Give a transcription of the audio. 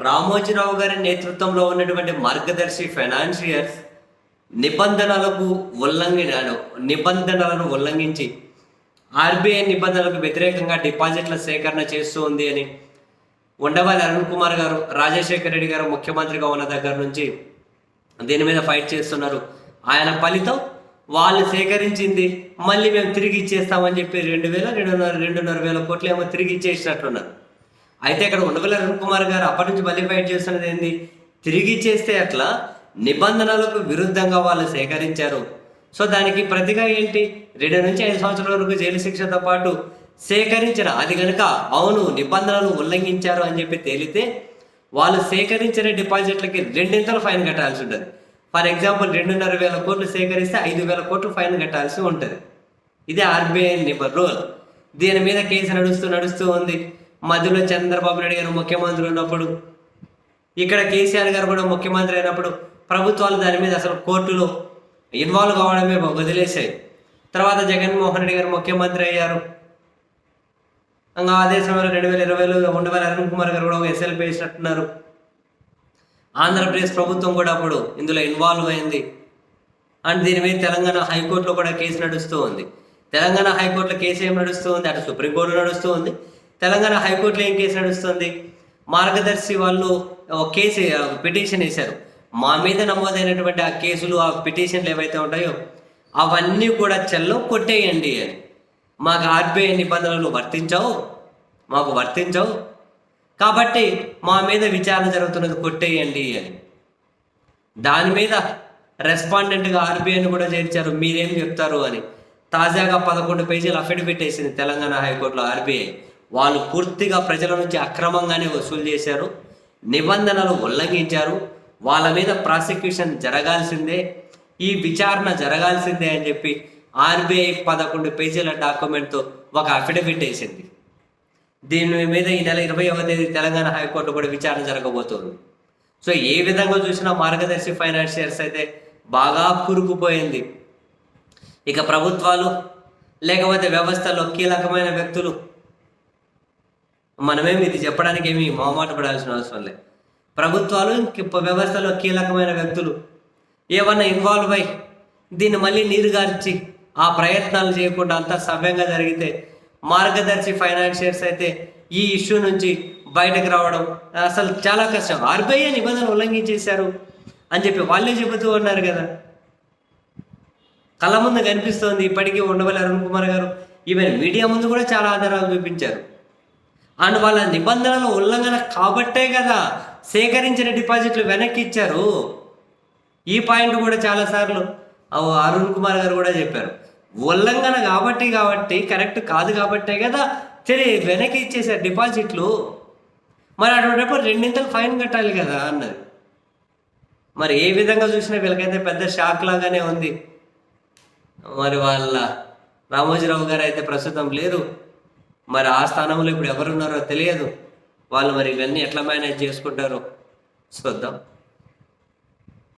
రామోజీరావు గారి నేతృత్వంలో ఉన్నటువంటి మార్గదర్శి ఫైనాన్షియర్స్ నిబంధనలకు ఉల్లంఘన నిబంధనలను ఉల్లంఘించి ఆర్బీఐ నిబంధనలకు వ్యతిరేకంగా డిపాజిట్ల సేకరణ చేస్తూ ఉంది అని ఉండవల్లి అరుణ్ కుమార్ గారు రాజశేఖర రెడ్డి గారు ముఖ్యమంత్రిగా ఉన్న దగ్గర నుంచి దీని మీద ఫైట్ చేస్తున్నారు. ఆయన ఫలితం వాళ్ళు సేకరించింది మళ్ళీ మేము తిరిగి ఇచ్చేస్తామని చెప్పి రెండు వేల రెండున్నర రెండున్నర వేల కోట్లు ఏమో తిరిగి ఇచ్చేసినట్లున్నారు అయితే ఇక్కడ ఉండవల్లి అరుణ్ కుమార్ గారు అప్పటి నుంచి మళ్ళీ ఫైట్ చేస్తున్నది ఏంది? తిరిగి చేస్తే అట్లా నిబంధనలకు విరుద్ధంగా వాళ్ళు సేకరించారు. సో దానికి ప్రతిగా ఏంటి? రెండు నుంచి ఐదు సంవత్సరాల వరకు జైలు శిక్షతో పాటు సేకరించిన అది కనుక అవును నిబంధనలు ఉల్లంఘించారు అని చెప్పి తేలితే వాళ్ళు సేకరించిన డిపాజిట్లకి రెండింతలు ఫైన్ కట్టాల్సి ఉంటుంది. ఫర్ ఎగ్జాంపుల్ రెండున్నర వేల కోట్లు సేకరిస్తే ఐదు వేల కోట్లు ఫైన్ కట్టాల్సి ఉంటుంది. ఇది ఆర్బీఐ నిబర్ రూల్. దీని మీద కేసు నడుస్తూ నడుస్తూ ఉంది. మధ్యలో చంద్రబాబు నాయుడు గారు ముఖ్యమంత్రి ఉన్నప్పుడు ఇక్కడ కేసీఆర్ గారు కూడా ముఖ్యమంత్రి అయినప్పుడు ప్రభుత్వాలు దాని మీద అసలు కోర్టులో ఇన్వాల్వ్ కావడమే వదిలేసాయి తర్వాత జగన్మోహన్ రెడ్డి గారు ముఖ్యమంత్రి అయ్యారు. ఇంకా అదే సమయంలో రెండు వేల ఇరవైలో ఉండవేల అరుణ్ కుమార్ గారు కూడా ఒక ఎస్ఎల్పి వేసినట్టున్నారు. ఆంధ్రప్రదేశ్ ప్రభుత్వం కూడా అప్పుడు ఇందులో ఇన్వాల్వ్ అయింది. అండ్ దీని మీద తెలంగాణ హైకోర్టులో కూడా కేసు నడుస్తూ ఉంది. తెలంగాణ హైకోర్టులో కేసు ఏం నడుస్తూ ఉంది? అటు సుప్రీంకోర్టు నడుస్తూ ఉంది. తెలంగాణ హైకోర్టులో ఏం కేసు నడుస్తుంది? మార్గదర్శి వాళ్ళు కేసు పిటిషన్ వేశారు. మా మీద నమోదైనటువంటి ఆ కేసులు ఆ పిటిషన్లు ఏవైతే ఉంటాయో అవన్నీ కూడా చెల్లు కొట్టేయండి అని. మాకు ఆర్బీఐ నిబంధనలు వర్తించవు మాకు వర్తించవు. కాబట్టి మా మీద విచారణ జరుగుతున్నది కొట్టేయండి అని. దాని మీద రెస్పాండెంట్గా ఆర్బీఐని కూడా చేర్చారు మీరేం చెప్తారు అని. తాజాగా పదకొండు పేజీలు అఫిడవిట్ వేసింది తెలంగాణ హైకోర్టులో ఆర్బీఐ. వాళ్ళు పూర్తిగా ప్రజల నుంచి అక్రమంగానే వసూలు చేశారు నిబంధనలు ఉల్లంఘించారు. వాళ్ళ మీద ప్రాసిక్యూషన్ జరగాల్సిందే ఈ విచారణ జరగాల్సిందే అని చెప్పి ఆర్బీఐ పదకొండు పేజీల డాక్యుమెంట్తో ఒక అఫిడవిట్ వేసింది. దీని మీద ఈ నెల ఇరవైవ తేదీ తెలంగాణ హైకోర్టు కూడా విచారణ జరగబోతోంది. సో ఏ విధంగా చూసినా మార్గదర్శి ఫైనాన్షియర్స్ అయితే బాగా కురుకుపోయింది. ఇక ప్రభుత్వాలు లేకపోతే వ్యవస్థలో కీలకమైన వ్యక్తులు మనమేమి ఇది చెప్పడానికి ఏమి మొహమాట పడాల్సిన అవసరం లేదు. ప్రభుత్వాలు వ్యవస్థలో కీలకమైన వ్యక్తులు. ఏమన్నా ఇన్వాల్వ్ అయ్యి దీన్ని మళ్ళీ నీరుగార్చి ఆ ప్రయత్నాలు చేయకుండా అంతా సవ్యంగా జరిగితే మార్గదర్శి ఫైనాన్షియర్స్ అయితే ఈ ఇష్యూ నుంచి బయటకు రావడం అసలు చాలా కష్టం. ఆర్బీఐ నిబంధనలు ఉల్లంఘించేశారు అని చెప్పి వాళ్ళే చెబుతూ ఉన్నారు కదా. కళ్ళ ముందు కనిపిస్తోంది ఇప్పటికీ ఉండవల్లి అరుణ్ కుమార్ గారు. ఈవెన్ మీడియా ముందు కూడా చాలా ఆధారాలు చూపించారు. అండ్ వాళ్ళ నిబంధనల ఉల్లంఘన కాబట్టే కదా సేకరించిన డిపాజిట్లు వెనక్కి ఇచ్చారు. ఈ పాయింట్ కూడా చాలాసార్లు అరుణ్ కుమార్ గారు కూడా చెప్పారు. ఉల్లంఘన కాబట్టి కాబట్టి కరెక్ట్ కాదు కాబట్టే కదా సరే వెనక్కి ఇచ్చేసారు డిపాజిట్లు. మరి అటువంటిప్పుడు రెండింతలు ఫైన్ కట్టాలి కదా అన్నది. మరి ఏ విధంగా చూసినా వీళ్ళకైతే పెద్ద షాక్ లాగానే ఉంది. మరి వాళ్ళ రామోజీరావు గారు అయితే ప్రస్తుతం లేరు. మరి ఆ స్థానంలో ఇప్పుడు ఎవరున్నారో తెలియదు. వాళ్ళు మరి ఇవన్నీ ఎట్లా మేనేజ్ చేసుకుంటారో చూద్దాం.